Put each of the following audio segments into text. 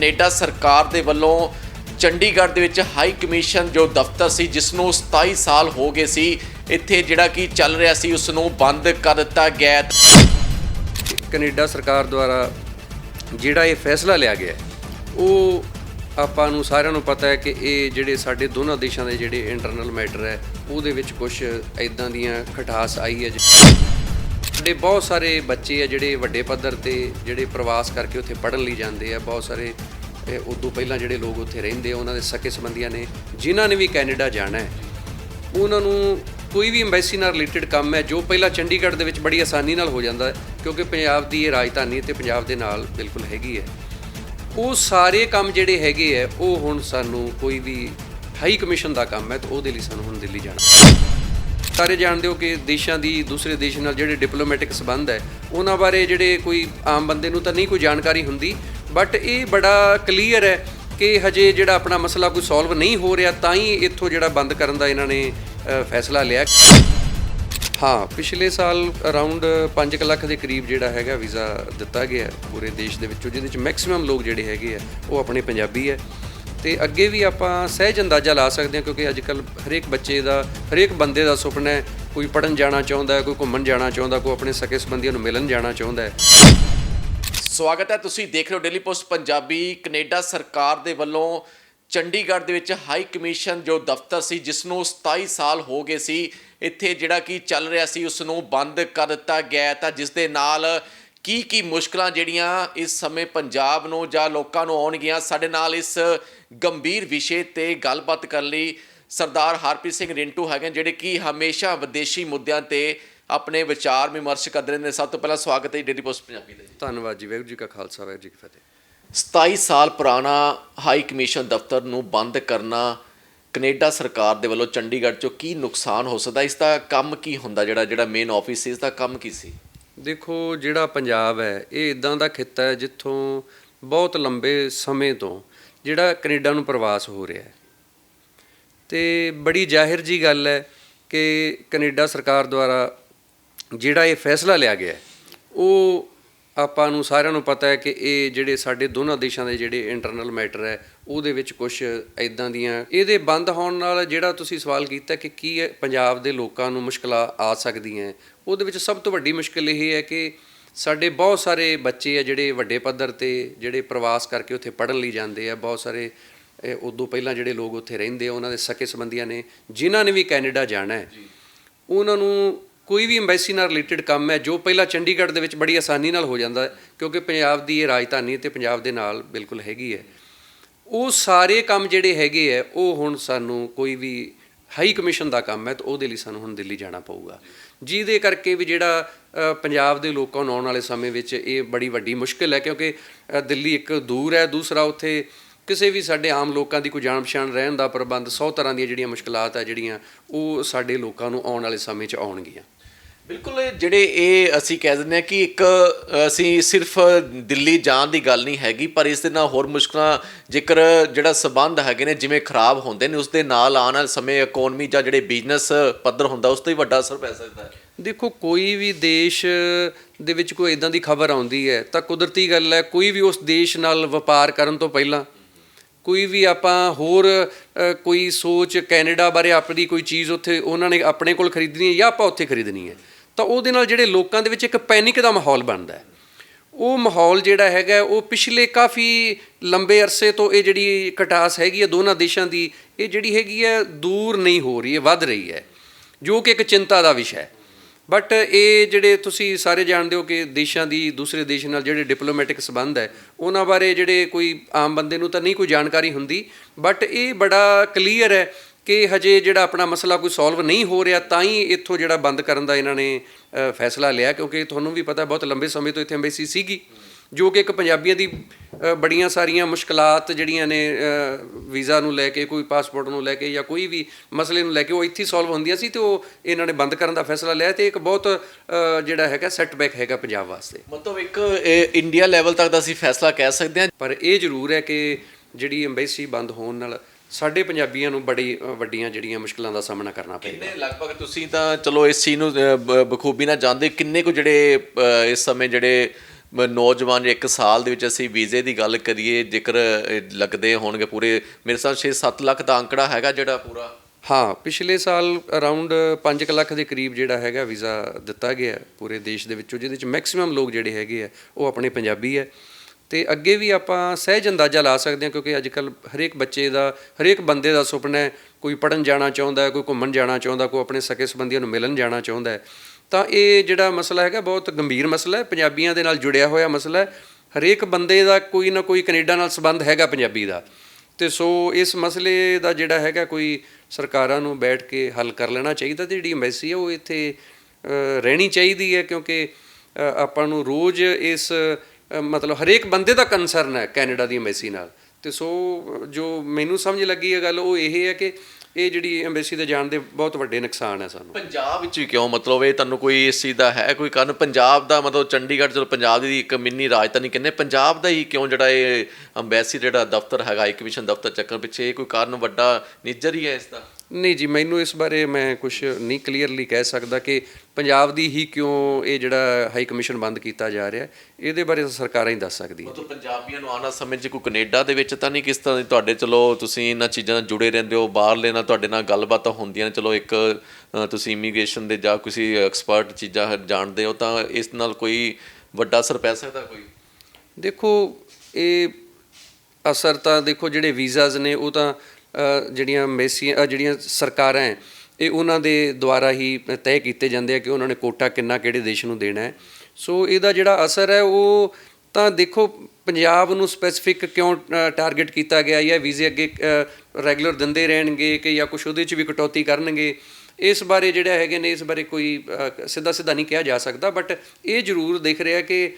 Canada ਸਰਕਾਰ ਦੇ ਵੱਲੋਂ ਚੰਡੀਗੜ੍ਹ ਦੇ ਵਿੱਚ ਹਾਈ ਕਮਿਸ਼ਨ ਜੋ ਦਫ਼ਤਰ ਸੀ ਜਿਸ ਨੂੰ 27 ਸਾਲ ਹੋ ਗਏ ਸੀ, ਇੱਥੇ ਜਿਹੜਾ ਕਿ ਚੱਲ ਰਿਹਾ ਸੀ ਉਸ ਨੂੰ ਬੰਦ ਕਰ ਦਿੱਤਾ ਗਿਆ ਹੈ। ਕੈਨੇਡਾ ਸਰਕਾਰ ਦੁਆਰਾ ਜਿਹੜਾ ਇਹ ਫੈਸਲਾ ਲਿਆ ਗਿਆ ਉਹ ਆਪਾਂ ਨੂੰ ਸਾਰਿਆਂ ਨੂੰ ਪਤਾ ਹੈ ਕਿ ਇਹ ਜਿਹੜੇ ਸਾਡੇ ਦੋਨਾਂ ਦੇਸ਼ਾਂ ਦੇ ਜਿਹੜੇ ਇੰਟਰਨਲ ਮੈਟਰ ਹੈ, ਉਹਦੇ ਵਿੱਚ ਕੁਝ ਐਦਾਂ ਦੀਆਂ ਖਟਾਸ ਆਈ ਹੈ ਜੀ। ਸਾਡੇ ਬਹੁਤ ਸਾਰੇ ਬੱਚੇ ਆ ਜਿਹੜੇ ਵੱਡੇ ਪੱਧਰ ਤੇ ਜਿਹੜੇ ਪ੍ਰਵਾਸ ਕਰਕੇ ਉੱਥੇ ਪੜ੍ਹਨ ਲਈ ਜਾਂਦੇ ਆ, ਬਹੁਤ ਸਾਰੇ ਇਹ ਉਦੋਂ ਪਹਿਲਾਂ ਜਿਹੜੇ ਲੋਕ ਉੱਥੇ ਰਹਿੰਦੇ ਆ, ਉਹਨਾਂ ਦੇ ਸਕੇ ਸੰਬੰਧੀਆਂ ਨੇ, ਜਿਨ੍ਹਾਂ ਨੇ ਵੀ ਕੈਨੇਡਾ ਜਾਣਾ ਹੈ, ਉਹਨਾਂ ਨੂੰ ਕੋਈ ਵੀ ਐਮਬੈਸੀ ਨਾਲ ਰਿਲੇਟਡ ਕੰਮ ਹੈ, ਜੋ ਪਹਿਲਾਂ ਚੰਡੀਗੜ੍ਹ ਦੇ ਵਿੱਚ ਬੜੀ ਆਸਾਨੀ ਨਾਲ ਹੋ ਜਾਂਦਾ ਹੈ, ਕਿਉਂਕਿ ਪੰਜਾਬ ਦੀ ਇਹ ਰਾਜਧਾਨੀ ਤੇ ਪੰਜਾਬ ਦੇ ਨਾਲ ਬਿਲਕੁਲ ਹੈਗੀ ਹੈ। ਉਹ ਸਾਰੇ ਕੰਮ ਜਿਹੜੇ ਹੈਗੇ ਹੈ, ਉਹ ਹੁਣ ਸਾਨੂੰ ਕੋਈ ਵੀ ਹਾਈ ਕਮਿਸ਼ਨ ਦਾ ਕੰਮ ਹੈ, ਤੇ ਉਹਦੇ ਲਈ ਸਾਨੂੰ ਹੁਣ ਦਿੱਲੀ ਜਾਣਾ ਸਾਰੇ ਜਾਣਦੇ ਹੋ ਕਿ ਦੇਸ਼ਾਂ ਦੀ ਦੂਸਰੇ ਦੇਸ਼ ਨਾਲ ਜਿਹੜੇ ਡਿਪਲੋਮੈਟਿਕ ਸਬੰਧ ਹੈ, ਉਹਨਾਂ ਬਾਰੇ ਜਿਹੜੇ ਕੋਈ ਆਮ ਬੰਦੇ ਨੂੰ ਤਾਂ ਨਹੀਂ ਕੋਈ ਜਾਣਕਾਰੀ ਹੁੰਦੀ ਬਟ ਇਹ ਬੜਾ ਕਲੀਅਰ ਹੈ ਕਿ ਹਜੇ ਜਿਹੜਾ ਆਪਣਾ ਮਸਲਾ ਕੋਈ ਸੋਲਵ ਨਹੀਂ ਹੋ ਰਿਹਾ, ਤਾਂ ਹੀ ਇੱਥੋਂ ਜਿਹੜਾ ਬੰਦ ਕਰਨ ਦਾ ਇਹਨਾਂ ਨੇ ਫੈਸਲਾ ਲਿਆ। ਹਾਂ, ਪਿਛਲੇ ਸਾਲ ਅਰਾਊਂਡ 5 ਲੱਖ ਦੇ ਕਰੀਬ ਜਿਹੜਾ ਹੈਗਾ ਵੀਜ਼ਾ ਦਿੱਤਾ ਗਿਆ ਪੂਰੇ ਦੇਸ਼ ਦੇ ਵਿੱਚੋਂ, ਜਿਹਦੇ ਵਿੱਚ ਮੈਕਸਿਮਮ ਲੋਕ ਜਿਹੜੇ ਹੈਗੇ ਆ, ਉਹ ਆਪਣੇ ਪੰਜਾਬੀ ਹੈ। ਤੇ ਅੱਗੇ ਵੀ ਆਪਾਂ ਸਹਿਜ ਅੰਦਾਜ਼ਾ ਲਾ ਸਕਦੇ ਹਾਂ, ਕਿਉਂਕਿ ਅੱਜ ਕੱਲ ਹਰੇਕ ਬੱਚੇ ਦਾ, ਹਰੇਕ ਬੰਦੇ ਦਾ ਸੁਪਨਾ ਹੈ, ਕੋਈ ਪੜਨ ਜਾਣਾ ਚਾਹੁੰਦਾ ਹੈ, ਕੋਈ ਘੁੰਮਣ ਜਾਣਾ ਚਾਹੁੰਦਾ, ਕੋਈ ਆਪਣੇ ਸਕੇ ਸੰਬੰਧੀਆਂ ਨੂੰ ਮਿਲਣ ਜਾਣਾ ਚਾਹੁੰਦਾ ਹੈ। ਸਵਾਗਤ ਹੈ। ਤੁਸੀਂ ਦੇਖ ਰਹੇ ਹੋ ਡੇਲੀ ਪੋਸਟ ਪੰਜਾਬੀ। ਕੈਨੇਡਾ ਸਰਕਾਰ ਦੇ ਵੱਲੋਂ ਚੰਡੀਗੜ੍ਹ ਦੇ ਵਿੱਚ ਹਾਈ ਕਮਿਸ਼ਨ ਜੋ ਦਫ਼ਤਰ ਸੀ ਜਿਸ ਨੂੰ 27 ਸਾਲ ਹੋ ਗਏ ਸੀ, ਇੱਥੇ ਜਿਹੜਾ ਕਿ ਚੱਲ ਰਿਹਾ ਸੀ ਉਸ ਨੂੰ ਬੰਦ ਕਰ ਦਿੱਤਾ ਗਿਆ ਤਾਂ ਜਿਸ ਦੇ ਨਾਲ ਕੀ ਕੀ ਮੁਸ਼ਕਲਾਂ ਜਿਹੜੀਆਂ ਇਸ ਸਮੇਂ ਪੰਜਾਬ ਨੂੰ ਜਾਂ ਲੋਕਾਂ ਨੂੰ ਆਉਣਗੀਆਂ, ਸਾਡੇ ਨਾਲ ਇਸ ਗੰਭੀਰ ਵਿਸ਼ੇ ਤੇ ਗੱਲਬਾਤ ਕਰਨ ਲਈ ਸਰਦਾਰ ਹਰਪ੍ਰੀਤ ਸਿੰਘ ਰਿੰਟੂ ਹੈਗੇ ਜਿਹੜੇ ਕਿ ਹਮੇਸ਼ਾ ਵਿਦੇਸ਼ੀ ਮੁੱਦਿਆਂ ਤੇ ਆਪਣੇ ਵਿਚਾਰ ਵਿਮਰਸ਼ ਕਰਦੇ ਨੇ। ਸਭ ਤੋਂ ਪਹਿਲਾਂ ਸਵਾਗਤ ਹੈ ਡੇਲੀ ਪੋਸਟ ਪੰਜਾਬੀ ਦਾ ਜੀ। ਧੰਨਵਾਦ ਜੀ ਵਾਹਿਗੁਰੂ ਜੀ ਕਾ ਖਾਲਸਾ ਵਾਹਿਗੁਰੂ ਜੀ ਕੀ ਫਤਿਹ। 27 ਸਾਲ ਪੁਰਾਣਾ ਹਾਈ ਕਮਿਸ਼ਨ ਦਫ਼ਤਰ ਨੂੰ ਬੰਦ ਕਰਨਾ ਕੈਨੇਡਾ ਸਰਕਾਰ ਦੇ ਵੱਲੋਂ ਚੰਡੀਗੜ੍ਹ 'ਚੋਂ ਕੀ ਨੁਕਸਾਨ ਹੋ ਸਕਦਾ? ਇਸ ਦਾ ਕੰਮ ਕੀ ਹੁੰਦਾ? ਜਿਹੜਾ ਜਿਹੜਾ ਮੇਨ ਆਫਿਸ ਇਸ ਦਾ ਕੰਮ ਕੀ ਸੀ? ਦੇਖੋ ਜਿਹੜਾ ਪੰਜਾਬ ਹੈ ਇਹ ਇਦਾਂ ਦਾ ਖਿੱਤਾ ਹੈ ਜਿੱਥੋਂ ਬਹੁਤ ਲੰਬੇ ਸਮੇਂ ਤੋਂ ਜਿਹੜਾ ਕੈਨੇਡਾ ਨੂੰ ਪ੍ਰਵਾਸ ਹੋ ਰਿਹਾ ਹੈ। ਤੇ ਬੜੀ ਜ਼ਾਹਿਰ ਜੀ ਗੱਲ ਹੈ ਕਿ ਕੈਨੇਡਾ ਸਰਕਾਰ ਦੁਆਰਾ ਜਿਹੜਾ ਇਹ ਫੈਸਲਾ ਲਿਆ ਗਿਆ ਉਹ ਆਪਾਂ ਨੂੰ ਸਾਰਿਆਂ ਨੂੰ ਪਤਾ ਹੈ ਕਿ ਇਹ ਜਿਹੜੇ ਸਾਡੇ ਦੋਨਾਂ ਦੇਸ਼ਾਂ ਦੇ ਜਿਹੜੇ ਇੰਟਰਨਲ ਮੈਟਰ ਹੈ ਉਹਦੇ ਵਿੱਚ ਕੁਝ ਐਦਾਂ ਦੀਆਂ ਇਹਦੇ ਬੰਦ ਹੋਣ ਨਾਲ ਜਿਹੜਾ ਤੁਸੀਂ ਸਵਾਲ ਕੀਤਾ ਕਿ ਕੀ ਹੈ ਪੰਜਾਬ ਦੇ ਲੋਕਾਂ ਨੂੰ ਮੁਸ਼ਕਲਾਂ ਆ ਸਕਦੀਆਂ ਉਹਦੇ ਵਿੱਚ ਸਭ ਤੋਂ ਵੱਡੀ ਮੁਸ਼ਕਲ ਇਹ ਹੈ ਕਿ ਸਾਡੇ ਬਹੁਤ ਸਾਰੇ ਬੱਚੇ ਆ ਜਿਹੜੇ ਵੱਡੇ ਪੱਧਰ ਤੇ ਜਿਹੜੇ ਪ੍ਰਵਾਸ ਕਰਕੇ ਉੱਥੇ ਪੜ੍ਹਨ ਲਈ ਜਾਂਦੇ ਆ ਬਹੁਤ ਸਾਰੇ ਉਦੋਂ ਪਹਿਲਾਂ ਜਿਹੜੇ ਲੋਕ ਉੱਥੇ ਰਹਿੰਦੇ ਆ ਉਹਨਾਂ ਦੇ ਸਕੇ ਸੰਬੰਧੀਆਂ ਨੇ ਜਿਨ੍ਹਾਂ ਨੇ ਵੀ ਕੈਨੇਡਾ ਜਾਣਾ ਹੈ ਉਹਨਾਂ ਨੂੰ ਕੋਈ ਵੀ ਐਮਬੈਸੀ ਨਾਲ ਰਿਲੇਟਡ ਕੰਮ ਹੈ, ਜੋ ਪਹਿਲਾਂ ਚੰਡੀਗੜ੍ਹ ਦੇ ਵਿੱਚ ਬੜੀ ਆਸਾਨੀ ਨਾਲ ਹੋ ਜਾਂਦਾ ਕਿਉਂਕਿ ਪੰਜਾਬ ਦੀ ਇਹ ਰਾਜਧਾਨੀ ਤੇ ਪੰਜਾਬ ਦੇ ਨਾਲ ਬਿਲਕੁਲ ਹੈਗੀ ਹੈ। ਉਹ ਸਾਰੇ ਕੰਮ ਜਿਹੜੇ ਹੈਗੇ ਆ ਉਹ ਹੁਣ ਸਾਨੂੰ ਕੋਈ ਵੀ ਹਾਈ ਕਮਿਸ਼ਨ ਦਾ ਕੰਮ ਹੈ, ਤਾਂ ਉਹਦੇ ਲਈ ਸਾਨੂੰ ਹੁਣ ਦਿੱਲੀ ਜਾਣਾ ਪਊਗਾ। ਜਿਹਦੇ ਕਰਕੇ ਵੀ ਜਿਹੜਾ ਪੰਜਾਬ ਦੇ ਲੋਕਾਂ ਨੂੰ ਆਉਣ ਵਾਲੇ ਸਮੇਂ ਵਿੱਚ ਇਹ ਬੜੀ ਵੱਡੀ ਮੁਸ਼ਕਲ ਹੈ, ਕਿਉਂਕਿ ਦਿੱਲੀ ਇੱਕ ਦੂਰ ਹੈ, ਦੂਸਰਾ ਉੱਥੇ ਕਿਸੇ ਵੀ ਸਾਡੇ ਆਮ ਲੋਕਾਂ ਦੀ ਕੋਈ ਜਾਣ ਪਛਾਣ ਰਹਿਣ ਦਾ ਪ੍ਰਬੰਧ 100 ਤਰ੍ਹਾਂ ਦੀਆਂ ਜਿਹੜੀਆਂ ਮੁਸ਼ਕਲਾਤ ਆ ਜਿਹੜੀਆਂ ਉਹ ਸਾਡੇ ਲੋਕਾਂ ਨੂੰ ਆਉਣ ਵਾਲੇ ਸਮੇਂ 'ਚ ਆਉਣਗੀਆਂ। ਬਿਲਕੁਲ, ਜਿਹੜੇ ਇਹ ਅਸੀਂ ਕਹਿ ਦਿੰਦੇ ਹਾਂ ਕਿ ਇੱਕ, ਅਸੀਂ ਸਿਰਫ ਦਿੱਲੀ ਜਾਣ ਦੀ ਗੱਲ ਨਹੀਂ ਹੈਗੀ, ਪਰ ਇਸ ਦੇ ਨਾਲ ਹੋਰ ਮੁਸ਼ਕਲਾਂ, ਜੇਕਰ ਜਿਹੜਾ ਸਬੰਧ ਹੈਗੇ ਨੇ, ਜਿਵੇਂ ਖਰਾਬ ਹੁੰਦੇ ਨੇ, ਉਸ ਦੇ ਨਾਲ ਆਉਣ ਵਾਲੇ ਸਮੇਂ ਇਕਨੋਮੀ ਜਾਂ ਜਿਹੜੇ ਬਿਜ਼ਨਸ ਪੱਧਰ ਹੁੰਦਾ, ਉਸ ਤੇ ਵੱਡਾ ਅਸਰ ਪੈ ਸਕਦਾ ਹੈ। ਦੇਖੋ, ਕੋਈ ਵੀ ਦੇਸ਼ ਦੇ ਵਿੱਚ ਕੋਈ ਇਦਾਂ ਦੀ ਖਬਰ ਆਉਂਦੀ ਹੈ, ਤਾਂ ਕੁਦਰਤੀ ਗੱਲ ਹੈ, ਕੋਈ ਵੀ ਉਸ ਦੇਸ਼ ਨਾਲ ਵਪਾਰ ਕਰਨ ਤੋਂ ਪਹਿਲਾਂ, ਕੋਈ ਵੀ ਆਪਾਂ ਹੋਰ ਕੋਈ ਸੋਚ ਕੈਨੇਡਾ ਬਾਰੇ ਆਪਣੀ ਕੋਈ ਚੀਜ਼ ਉੱਥੇ ਉਹਨਾਂ ਨੇ ਆਪਣੇ ਕੋਲ ਖਰੀਦਣੀ ਹੈ ਜਾਂ ਆਪਾਂ ਉੱਥੇ ਖਰੀਦਣੀ ਹੈ। ਤਾਂ ਉਹਦੇ ਨਾਲ ਜਿਹੜੇ ਲੋਕਾਂ ਦੇ ਵਿੱਚ ਇੱਕ ਪੈਨਿਕ ਦਾ ਮਾਹੌਲ ਬਣਦਾ ਹੈ। ਉਹ ਮਾਹੌਲ ਜਿਹੜਾ ਹੈਗਾ, ਉਹ ਪਿਛਲੇ ਕਾਫੀ ਲੰਬੇ ਅਰਸੇ ਤੋਂ ਇਹ ਜਿਹੜੀ ਕਟਾਸ ਹੈਗੀ ਹੈ ਦੋਨਾਂ ਦੇਸ਼ਾਂ ਦੀ, ਇਹ ਜਿਹੜੀ ਹੈਗੀ ਹੈ ਦੂਰ ਨਹੀਂ ਹੋ ਰਹੀ ਹੈ ਵੱਧ ਰਹੀ ਹੈ, ਜੋ ਕਿ ਇੱਕ ਚਿੰਤਾ ਦਾ ਵਿਸ਼ਾ ਹੈ। ਬਟ ਇਹ ਜਿਹੜੇ ਤੁਸੀਂ ਸਾਰੇ ਜਾਣਦੇ ਹੋ ਕਿ ਦੇਸ਼ਾਂ ਦੀ, ਦੂਸਰੇ ਦੇਸ਼ ਨਾਲ ਜਿਹੜੇ ਡਿਪਲੋਮੈਟਿਕ ਸਬੰਧ ਹੈ, ਉਹਨਾਂ ਬਾਰੇ ਜਿਹੜੇ ਕੋਈ ਆਮ ਬੰਦੇ ਨੂੰ ਤਾਂ ਨਹੀਂ ਕੋਈ ਜਾਣਕਾਰੀ ਹੁੰਦੀ ਬਟ ਇਹ ਬੜਾ ਕਲੀਅਰ ਹੈ ਕਿ ਹਜੇ ਜਿਹੜਾ ਆਪਣਾ ਮਸਲਾ ਕੋਈ ਸੋਲਵ ਨਹੀਂ ਹੋ ਰਿਹਾ ਤਾਂ ਹੀ ਇੱਥੋਂ ਜਿਹੜਾ ਬੰਦ ਕਰਨ ਦਾ ਇਹਨਾਂ ਨੇ ਫੈਸਲਾ ਲਿਆ ਕਿਉਂਕਿ ਤੁਹਾਨੂੰ ਵੀ ਪਤਾ ਬਹੁਤ ਲੰਬੇ ਸਮੇਂ ਤੋਂ ਇੱਥੇ ਐਮਬੈਸੀ ਸੀਗੀ ਜੋ ਕਿ ਇੱਕ ਪੰਜਾਬੀਆਂ ਦੀ ਬੜੀਆਂ ਸਾਰੀਆਂ ਮੁਸ਼ਕਲਾਤ ਜਿਹੜੀਆਂ ਨੇ ਵੀਜ਼ਾ ਨੂੰ ਲੈ ਕੇ ਕੋਈ ਪਾਸਪੋਰਟ ਨੂੰ ਲੈ ਕੇ ਜਾਂ ਕੋਈ ਵੀ ਮਸਲੇ ਨੂੰ ਲੈ ਕੇ ਉਹ ਇੱਥੇ ਸੋਲਵ ਹੁੰਦੀਆਂ ਸੀ ਤੇ ਉਹ ਇਹਨਾਂ ਨੇ ਬੰਦ ਕਰਨ ਦਾ ਫੈਸਲਾ ਲਿਆ ਤੇ ਇੱਕ ਬਹੁਤ ਜਿਹੜਾ ਹੈਗਾ ਸੈਟਬੈਕ ਹੈਗਾ ਪੰਜਾਬ ਵਾਸਤੇ। ਮਤਲਬ ਇੱਕ ਇੰਡੀਆ ਲੈਵਲ ਤੱਕ ਦਾ ਅਸੀਂ ਫੈਸਲਾ ਕਹਿ ਸਕਦੇ ਹਾਂ। ਪਰ ਇਹ ਜ਼ਰੂਰ ਹੈ ਕਿ ਜਿਹੜੀ ਐਮਬੈਸੀ ਬੰਦ ਹੋਣ ਨਾਲ ਸਾਡੇ ਪੰਜਾਬੀਆਂ ਨੂੰ ਬੜੀ ਵੱਡੀਆਂ ਜਿਹੜੀਆਂ ਮੁਸ਼ਕਲਾਂ ਦਾ ਸਾਹਮਣਾ ਕਰਨਾ ਪਏਗਾ। ਕਿੰਨੇ ਲਗਭਗ ਤੁਸੀਂ ਤਾਂ ਚਲੋ ਇਸ ਚੀਜ਼ ਨੂੰ ਬਖੂਬੀ ਨਾਲ ਜਾਣਦੇ ਕਿੰਨੇ ਕੁ ਜਿਹੜੇ ਇਸ ਸਮੇਂ ਜਿਹੜੇ ਨੌਜਵਾਨ ਇੱਕ ਸਾਲ ਦੇ ਵਿੱਚ ਅਸੀਂ ਵੀਜ਼ੇ ਦੀ ਗੱਲ ਕਰੀਏ ਜੇਕਰ ਲੱਗਦੇ ਹੋਣਗੇ ਪੂਰੇ ਮੇਰੇ ਸਾਹ 6-7 ਲੱਖ ਦਾ ਅੰਕੜਾ ਹੈਗਾ ਜਿਹੜਾ ਪੂਰਾ। ਹਾਂ ਪਿਛਲੇ ਸਾਲ ਅਰਾਊਂਡ 5 ਲੱਖ ਦੇ ਕਰੀਬ ਜਿਹੜਾ ਹੈਗਾ ਵੀਜ਼ਾ ਦਿੱਤਾ ਗਿਆ ਪੂਰੇ ਦੇਸ਼ ਦੇ ਵਿੱਚੋਂ ਜਿਹਦੇ ਵਿੱਚ ਮੈਕਸਿਮਮ ਲੋਕ ਜਿਹੜੇ ਹੈਗੇ ਆ ਉਹ ਆਪਣੇ ਪੰਜਾਬੀ ਹੈ। ਤੇ ਅੱਗੇ ਵੀ ਆਪਾਂ ਸਹਿਜ ਅੰਦਾਜ਼ਾ ਲਾ ਸਕਦੇ ਹਾਂ, ਕਿਉਂਕਿ ਅੱਜ ਕੱਲ ਹਰੇਕ ਬੱਚੇ ਦਾ, ਹਰੇਕ ਬੰਦੇ ਦਾ ਸੁਪਨਾ ਹੈ, ਕੋਈ ਪੜਨ ਜਾਣਾ ਚਾਹੁੰਦਾ ਹੈ, ਕੋਈ ਘੁੰਮਣ ਜਾਣਾ ਚਾਹੁੰਦਾ, ਕੋਈ ਆਪਣੇ ਸਕੇ ਸੰਬੰਧੀਆਂ ਨੂੰ ਮਿਲਣ ਜਾਣਾ ਚਾਹੁੰਦਾ ਹੈ। ਤਾਂ ਇਹ ਜਿਹੜਾ ਮਸਲਾ ਹੈਗਾ, ਬਹੁਤ ਗੰਭੀਰ ਮਸਲਾ ਹੈ, ਪੰਜਾਬੀਆਂ ਦੇ ਨਾਲ ਜੁੜਿਆ ਹੋਇਆ ਮਸਲਾ ਹੈ। ਹਰੇਕ ਬੰਦੇ ਦਾ ਕੋਈ ਨਾ ਕੋਈ ਕੈਨੇਡਾ ਨਾਲ ਸੰਬੰਧ ਹੈਗਾ ਪੰਜਾਬੀ ਦਾ। ਤੇ ਸੋ ਇਸ ਮਸਲੇ ਦਾ ਜਿਹੜਾ ਹੈਗਾ, ਕੋਈ ਸਰਕਾਰਾਂ ਨੂੰ ਬੈਠ ਕੇ ਹੱਲ ਕਰ ਲੈਣਾ ਚਾਹੀਦਾ ਤੇ ਜਿਹੜੀ ਐਮਬੈਸੀ ਹੈ, ਉਹ ਇੱਥੇ ਰਹਿਣੀ ਚਾਹੀਦੀ ਹੈ, ਕਿਉਂਕਿ ਆਪਾਂ ਨੂੰ ਰੋਜ਼ ਇਸ ਮਤਲਬ ਹਰੇਕ ਬੰਦੇ ਦਾ ਕੰਸਰਨ ਹੈ ਕੈਨੇਡਾ ਦੀ ਐਮਬੈਸੀ ਨਾਲ। ਤੇ ਸੋ, ਜੋ ਮੈਨੂੰ ਸਮਝ ਲੱਗੀ ਹੈ ਗੱਲ, ਉਹ ਇਹ ਹੈ ਕਿ ਇਹ ਜਿਹੜੀ ਐਮਬੈਸੀ ਦੇ ਜਾਣ ਦੇ ਬਹੁਤ ਵੱਡੇ ਨੁਕਸਾਨ ਹੈ ਸਾਨੂੰ। ਪੰਜਾਬ ਵਿੱਚ ਵੀ ਕਿਉਂ? ਮਤਲਬ ਇਹ ਤੁਹਾਨੂੰ ਕੋਈ ਇਸ ਚੀਜ਼ ਦਾ ਹੈ, ਕੋਈ ਕਾਰਨ? ਪੰਜਾਬ ਦਾ ਮਤਲਬ ਚੰਡੀਗੜ੍ਹ ਚਲੋ ਪੰਜਾਬ ਦੀ ਇੱਕ ਮਿੰਨੀ ਰਾਜਧਾਨੀ ਕਹਿੰਦੇ ਪੰਜਾਬ ਦਾ ਹੀ ਕਿਉਂ ਜਿਹੜਾ ਇਹ ਅੰਬੈਸੀ ਜਿਹੜਾ ਦਫ਼ਤਰ ਹੈਗਾ ਹਾਈ ਕਮਿਸ਼ਨ ਦਫ਼ਤਰ ਚੱਕਰ ਪਿੱਛੇ, ਇਹ ਕੋਈ ਕਾਰਨ ਵੱਡਾ ਨਿੱਜਰ ਹੀ ਹੈ ਇਸ ਦਾ? ਨਹੀਂ ਜੀ ਮੈਨੂੰ ਇਸ ਬਾਰੇ ਮੈਂ ਕੁਝ ਨਹੀਂ ਕਲੀਅਰਲੀ ਕਹਿ ਸਕਦਾ ਕਿ ਪੰਜਾਬ ਦੀ ਹੀ ਕਿਉਂ ਇਹ ਜਿਹੜਾ ਹਾਈ ਕਮਿਸ਼ਨ ਬੰਦ ਕੀਤਾ ਜਾ ਰਿਹਾ ਹੈ। ਇਹਦੇ ਬਾਰੇ ਤਾਂ ਸਰਕਾਰਾਂ ਹੀ ਦੱਸ ਸਕਦੀਆਂ ਮਤਲਬ ਪੰਜਾਬੀਆਂ ਨੂੰ ਆਉਣਾ ਸਮੇਂ 'ਚ ਕੋਈ ਕੈਨੇਡਾ ਦੇ ਵਿੱਚ ਤਾਂ ਨਹੀਂ ਕਿਸ ਤਰ੍ਹਾਂ ਦੀ ਤੁਹਾਡੇ ਚਲੋ ਤੁਸੀਂ ਇਹਨਾਂ ਚੀਜ਼ਾਂ ਨਾਲ ਜੁੜੇ ਰਹਿੰਦੇ ਹੋ ਬਾਹਰਲੇ ਨਾਲ ਤੁਹਾਡੇ ਨਾਲ ਗੱਲਬਾਤਾਂ ਹੁੰਦੀਆਂ ਨੇ ਚਲੋ ਇੱਕ ਤੁਸੀਂ ਇਮੀਗ੍ਰੇਸ਼ਨ ਦੇ ਜਾਂ ਕਿਸੇ ਐਕਸਪਰਟ ਚੀਜ਼ਾਂ ਜਾਣਦੇ ਹੋ ਤਾਂ ਇਸ ਨਾਲ ਕੋਈ ਵੱਡਾ ਅਸਰ ਪੈ ਸਕਦਾ ਕੋਈ ਦੇਖੋ ਇਹ ਅਸਰ ਤਾਂ ਦੇਖੋ ਜਿਹੜੇ ਵੀਜ਼ਾਸ ਨੇ ਉਹ ਤਾਂ ਜਿਹੜੀਆਂ ਮੇਸੀ ਜਿਹੜੀਆਂ ਸਰਕਾਰਾਂ ਹੈ, ਇਹ ਉਹਨਾਂ ਦੇ ਦੁਆਰਾ ਹੀ ਤੈਅ ਕੀਤੇ ਜਾਂਦੇ ਆ ਕਿ ਉਹਨਾਂ ਨੇ ਕੋਟਾ ਕਿੰਨਾ ਕਿਹੜੇ ਦੇਸ਼ ਨੂੰ ਦੇਣਾ ਹੈ। ਸੋ ਇਹਦਾ ਜਿਹੜਾ ਅਸਰ ਹੈ, ਉਹ ਤਾਂ ਦੇਖੋ, ਪੰਜਾਬ ਨੂੰ ਸਪੈਸੀਫਿਕ ਕਿਉਂ ਟਾਰਗੇਟ ਕੀਤਾ ਗਿਆ ਜਾਂ ਵੀਜ਼ੇ ਅੱਗੇ ਰੈਗੂਲਰ ਦਿੰਦੇ ਰਹਿਣਗੇ ਕਿ ਜਾਂ ਕੁਝ ਉਹਦੇ 'ਚ ਵੀ ਕਟੌਤੀ ਕਰਨਗੇ, ਇਸ ਬਾਰੇ ਜਿਹੜਾ ਹੈਗੇ ਨੇ, ਇਸ ਬਾਰੇ ਕੋਈ ਸਿੱਧਾ ਸਿੱਧਾ ਨਹੀਂ ਕਿਹਾ ਜਾ ਸਕਦਾ ਬਟ ਇਹ ਜ਼ਰੂਰ ਦਿਖ ਰਿਹਾ ਕਿ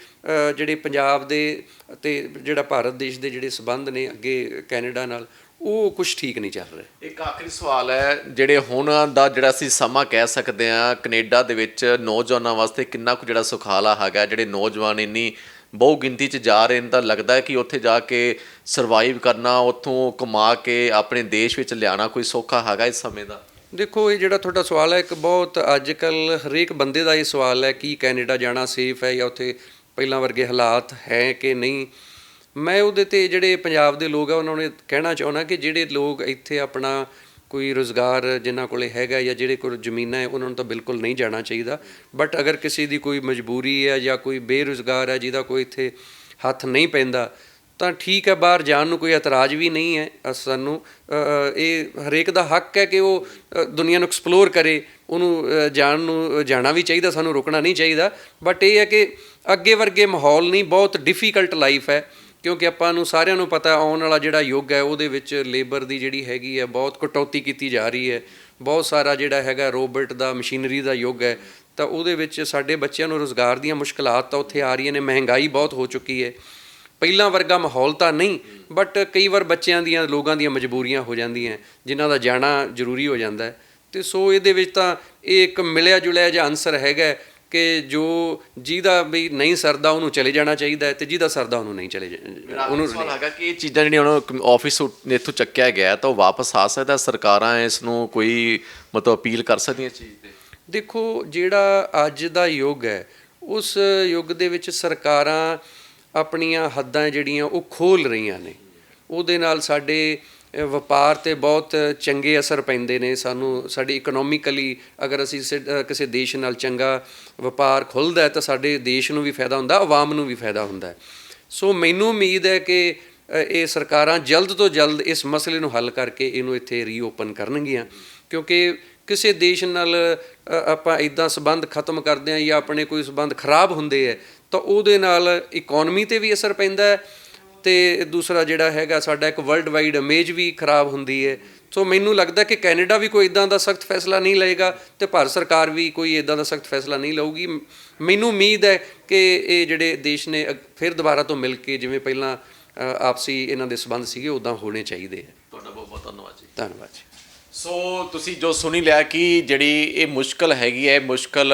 ਜਿਹੜੇ ਪੰਜਾਬ ਦੇ ਤੇ ਜਿਹੜਾ ਭਾਰਤ ਦੇਸ਼ ਦੇ ਜਿਹੜੇ ਸਬੰਧ ਨੇ ਅੱਗੇ ਕੈਨੇਡਾ ਨਾਲ ਉਹ ਕੁਝ ਠੀਕ ਨਹੀਂ ਚੱਲ ਰਿਹਾ। ਇੱਕ ਆਖਰੀ ਸਵਾਲ ਹੈ ਜਿਹੜੇ ਹੁਣ ਦਾ ਜਿਹੜਾ ਅਸੀਂ ਸਮਾਂ ਕਹਿ ਸਕਦੇ ਆ ਕੈਨੇਡਾ ਦੇ ਵਿੱਚ ਨੌਜਵਾਨਾਂ ਵਾਸਤੇ ਕਿੰਨਾ ਕੁ ਜਿਹੜਾ ਸੁਖਾਲਾ ਹੈਗਾ ਜਿਹੜੇ ਨੌਜਵਾਨ ਇੰਨੀ ਬਹੁ ਗਿਣਤੀ 'ਚ ਜਾ ਰਹੇ ਨੇ ਤਾਂ ਲੱਗਦਾ ਹੈ ਕਿ ਉੱਥੇ ਜਾ ਕੇ ਸਰਵਾਈਵ ਕਰਨਾ ਉੱਥੋਂ ਕਮਾ ਕੇ ਆਪਣੇ ਦੇਸ਼ ਵਿੱਚ ਲਿਆਣਾ ਕੋਈ ਸੌਖਾ ਹੈਗਾ ਇਸ ਸਮੇਂ ਦਾ? ਦੇਖੋ ਇਹ ਜਿਹੜਾ ਤੁਹਾਡਾ ਸਵਾਲ ਹੈ ਇੱਕ ਬਹੁਤ ਅੱਜ ਕੱਲ ਹਰੇਕ ਬੰਦੇ ਦਾ ਇਹ ਸਵਾਲ ਹੈ ਕਿ ਕੈਨੇਡਾ ਜਾਣਾ ਸੇਫ ਹੈ ਜਾਂ ਉੱਥੇ ਪਹਿਲਾਂ ਵਰਗੇ ਹਾਲਾਤ ਹੈ ਕਿ ਨਹੀਂ? ਮੈਂ ਉਹਦੇ ਤੇ ਜਿਹੜੇ ਪੰਜਾਬ ਦੇ ਲੋਕ ਆ ਉਹਨਾਂ ਨੂੰ ਕਹਿਣਾ ਚਾਹੁੰਦਾ ਕਿ ਜਿਹੜੇ ਲੋਕ ਇੱਥੇ ਆਪਣਾ ਕੋਈ ਰੋਜ਼ਗਾਰ ਜਿਨ੍ਹਾਂ ਕੋਲੇ ਹੈਗਾ ਜਾਂ ਜਿਹੜੇ ਕੋਲ ਜ਼ਮੀਨਾਂ ਹੈ ਉਹਨਾਂ ਨੂੰ ਤਾਂ ਬਿਲਕੁਲ ਨਹੀਂ ਜਾਣਾ ਚਾਹੀਦਾ। ਬਟ ਅਗਰ ਕਿਸੇ ਦੀ ਕੋਈ ਮਜਬੂਰੀ ਹੈ ਜਾਂ ਕੋਈ ਬੇਰੁਜ਼ਗਾਰ ਹੈ ਜਿਹਦਾ ਕੋਈ ਇੱਥੇ ਹੱਥ ਨਹੀਂ ਪੈਂਦਾ ਤਾਂ ਠੀਕ ਹੈ ਬਾਹਰ ਜਾਣ ਨੂੰ ਕੋਈ ਇਤਰਾਜ਼ ਵੀ ਨਹੀਂ ਹੈ। ਅ, ਸਾਨੂੰ ਇਹ ਹਰੇਕ ਦਾ ਹੱਕ ਹੈ ਕਿ ਉਹ ਦੁਨੀਆ ਨੂੰ ਐਕਸਪਲੋਰ ਕਰੇ। ਉਹਨੂੰ ਜਾਣ ਨੂੰ ਜਾਣਾ ਵੀ ਚਾਹੀਦਾ ਸਾਨੂੰ ਰੁਕਣਾ ਨਹੀਂ ਚਾਹੀਦਾ। ਬਟ ਇਹ ਹੈ ਕਿ ਅੱਗੇ ਵਰਗੇ ਮਾਹੌਲ ਨਹੀਂ ਬਹੁਤ ਡਿਫਿਕਲਟ ਲਾਈਫ ਹੈ। ਕਿਉਂਕਿ ਆਪਾਂ ਨੂੰ ਸਾਰਿਆਂ ਨੂੰ ਪਤਾ ਆਉਣ ਵਾਲਾ ਜਿਹੜਾ ਯੁੱਗ ਹੈ, ਉਹਦੇ ਵਿੱਚ ਲੇਬਰ ਦੀ ਜਿਹੜੀ ਹੈਗੀ ਹੈ, ਬਹੁਤ ਕਟੌਤੀ ਕੀਤੀ ਜਾ ਰਹੀ ਹੈ। ਬਹੁਤ ਸਾਰਾ ਜਿਹੜਾ ਹੈਗਾ ਰੋਬੋਟ ਦਾ ਮਸ਼ੀਨਰੀ ਦਾ ਯੁੱਗ ਹੈ, ਤਾਂ ਉਹਦੇ ਵਿੱਚ ਸਾਡੇ ਬੱਚਿਆਂ ਨੂੰ ਰੋਜ਼ਗਾਰ ਦੀਆਂ ਮੁਸ਼ਕਲਾਂ ਤਾਂ ਉੱਥੇ ਆ ਰਹੀਆਂ ਨੇ, ਮਹਿੰਗਾਈ ਬਹੁਤ ਹੋ ਚੁੱਕੀ ਹੈ। ਪਹਿਲਾਂ ਵਰਗਾ ਮਾਹੌਲ ਤਾਂ ਨਹੀਂ ਬਟ ਕਈ ਵਾਰ ਬੱਚਿਆਂ ਦੀਆਂ, ਲੋਕਾਂ ਦੀਆਂ ਮਜਬੂਰੀਆਂ ਹੋ ਜਾਂਦੀਆਂ, ਜਿਨ੍ਹਾਂ ਦਾ ਜਾਣਾ ਜ਼ਰੂਰੀ ਹੋ ਜਾਂਦਾ ਹੈ। ਤੇ ਸੋ ਇਹਦੇ ਵਿੱਚ ਤਾਂ ਇਹ ਇੱਕ ਮਿਲਿਆ ਜੁਲਿਆ ਜਿਹਾ ਆਨਸਰ ਹੈਗਾ ਕਿ ਜੋ ਜਿਹਦਾ ਵੀ ਨਹੀਂ ਸਰਦਾ ਉਹਨੂੰ ਚਲੇ ਜਾਣਾ ਚਾਹੀਦਾ ਹੈ ਤੇ ਜਿਹਦਾ ਸਰਦਾ ਉਹਨੂੰ ਨਹੀਂ ਚਲੇ ਉਹਨੂੰ ਸਵਾਲ ਹੈਗਾ ਕਿ ਇਹ ਚੀਜ਼ਾਂ ਜਿਹੜੀਆਂ ਹੁਣ ਆਫਿਸ ਇੱਥੋਂ ਚੱਕਿਆ ਗਿਆ ਤਾਂ ਉਹ ਵਾਪਸ ਆ ਸਕਦਾ ਸਰਕਾਰਾਂ ਇਸ ਨੂੰ ਕੋਈ ਮਤਲਬ ਅਪੀਲ ਕਰ ਸਕਦੀਆਂ ਇਸ ਚੀਜ਼ ਤੇ? ਦੇਖੋ ਜਿਹੜਾ ਅੱਜ ਦਾ ਯੁੱਗ ਹੈ ਉਸ ਯੁੱਗ ਦੇ ਵਿੱਚ ਸਰਕਾਰਾਂ ਆਪਣੀਆਂ ਹੱਦਾਂ ਜਿਹੜੀਆਂ ਉਹ ਖੋਲ ਰਹੀਆਂ ਨੇ। ਉਹਦੇ ਨਾਲ ਸਾਡੇ ਵਪਾਰ ਤੇ ਬਹੁਤ ਚੰਗੇ ਅਸਰ ਪੈਂਦੇ ਨੇ ਸਾਨੂੰ, ਸਾਡੀ ਇਕਨੋਮਿਕਲੀ ਅਗਰ ਅਸੀਂ ਸਿ- ਕਿਸੇ ਦੇਸ਼ ਨਾਲ ਚੰਗਾ ਵਪਾਰ ਖੁੱਲਦਾ ਤਾਂ ਸਾਡੇ ਦੇਸ਼ ਨੂੰ ਵੀ ਫਾਇਦਾ ਹੁੰਦਾ, ਆਵਾਮ ਨੂੰ ਵੀ ਫਾਇਦਾ ਹੁੰਦਾ ਸੋ ਮੈਨੂੰ ਉਮੀਦ ਹੈ ਕਿ ਇਹ ਸਰਕਾਰਾਂ ਜਲਦ ਤੋਂ ਜਲਦ ਇਸ ਮਸਲੇ ਨੂੰ ਹੱਲ ਕਰਕੇ ਇਹਨੂੰ ਇੱਥੇ ਰੀਓਪਨ ਕਰਨਗੀਆਂ, ਕਿਉਂਕਿ ਕਿਸੇ ਦੇਸ਼ ਨਾਲ ਆਪਾਂ ਇਦਾਂ ਸਬੰਧ ਖਤਮ ਕਰਦੇ ਹਾਂ ਜਾਂ ਆਪਣੇ ਕੋਈ ਸਬੰਧ ਖਰਾਬ ਹੁੰਦੇ ਹੈ, ਤਾਂ ਉਹਦੇ ਨਾਲ ਇਕਨੋਮੀ ਤੇ ਵੀ ਅਸਰ ਪੈਂਦਾ ਹੈ ਤੇ ਦੂਸਰਾ ਜਿਹੜਾ ਹੈਗਾ ਸਾਡਾ ਇੱਕ ਵਰਲਡ ਵਾਈਡ ਇਮੇਜ ਵੀ ਖਰਾਬ ਹੁੰਦੀ ਹੈ। ਸੋ ਮੈਨੂੰ ਲੱਗਦਾ ਕਿ ਕੈਨੇਡਾ ਵੀ ਕੋਈ ਇਦਾਂ ਦਾ ਸਖਤ ਫੈਸਲਾ ਨਹੀਂ ਲਏਗਾ ਤੇ ਭਾਰਤ ਸਰਕਾਰ ਵੀ ਕੋਈ ਇਦਾਂ ਦਾ ਸਖਤ ਫੈਸਲਾ ਨਹੀਂ ਲਊਗੀ। ਮੈਨੂੰ ਉਮੀਦ ਹੈ ਕਿ ਇਹ ਜਿਹੜੇ ਦੇਸ਼ ਨੇ ਫਿਰ ਦੁਬਾਰਾ ਤੋਂ ਮਿਲ ਕੇ ਜਿਵੇਂ ਪਹਿਲਾਂ ਆਪਸੀ ਇਹਨਾਂ ਦੇ ਸਬੰਧ ਸੀਗੇ ਉਦਾਂ ਹੋਣੇ ਚਾਹੀਦੇ ਹੈ ਤੁਹਾਡਾ ਬਹੁਤ ਬਹੁਤ ਧੰਨਵਾਦ ਜੀ। ਧੰਨਵਾਦ ਜੀ। ਸੋ ਤੁਸੀਂ ਜੋ ਸੁਣੀ ਲਿਆ ਕਿ ਜਿਹੜੀ ਇਹ ਮੁਸ਼ਕਲ ਹੈਗੀ ਹੈ ਮੁਸ਼ਕਲ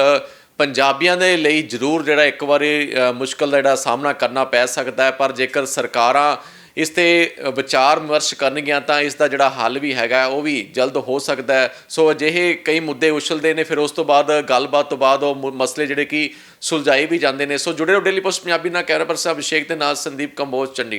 ਪੰਜਾਬੀਆਂ ਦੇ ਲਈ ਜ਼ਰੂਰ ਜਿਹੜਾ ਇੱਕ ਵਾਰੀ ਅ, ਮੁਸ਼ਕਲ ਦਾ ਜਿਹੜਾ ਸਾਹਮਣਾ ਕਰਨਾ ਪੈ ਸਕਦਾ ਹੈ ਪਰ ਜੇਕਰ ਸਰਕਾਰਾਂ ਇਸ ਤੇ ਵਿਚਾਰ ਵਿਮਰਸ਼ ਕਰਨਗੀਆਂ ਤਾਂ ਇਸ ਦਾ ਜਿਹੜਾ ਹੱਲ ਵੀ ਹੈਗਾ ਉਹ ਵੀ ਜਲਦ ਹੋ ਸਕਦਾ ਹੈ। ਸੋ ਅਜਿਹੇ ਕਈ ਮੁੱਦੇ ਉਛਲਦੇ ਨੇ ਫਿਰ ਉਸ ਤੋਂ ਬਾਅਦ ਗੱਲਬਾਤ ਤੋਂ ਬਾਅਦ ਉਹ ਮਸਲੇ ਜਿਹੜੇ ਕਿ ਸੁਲਝਾਏ ਵੀ ਜਾਂਦੇ ਨੇ। ਸੋ ਜੁੜੇ ਰਹੋ ਡੇਲੀ ਪੋਸਟ ਪੰਜਾਬੀ ਨਾਲ ਕੈਮਰਾ ਪਰਸਨ ਅਭਿਸ਼ੇਕ ਦੇ ਨਾਲ ਸੰਦੀਪ ਕੰਬੋਜ ਚੰਡੀ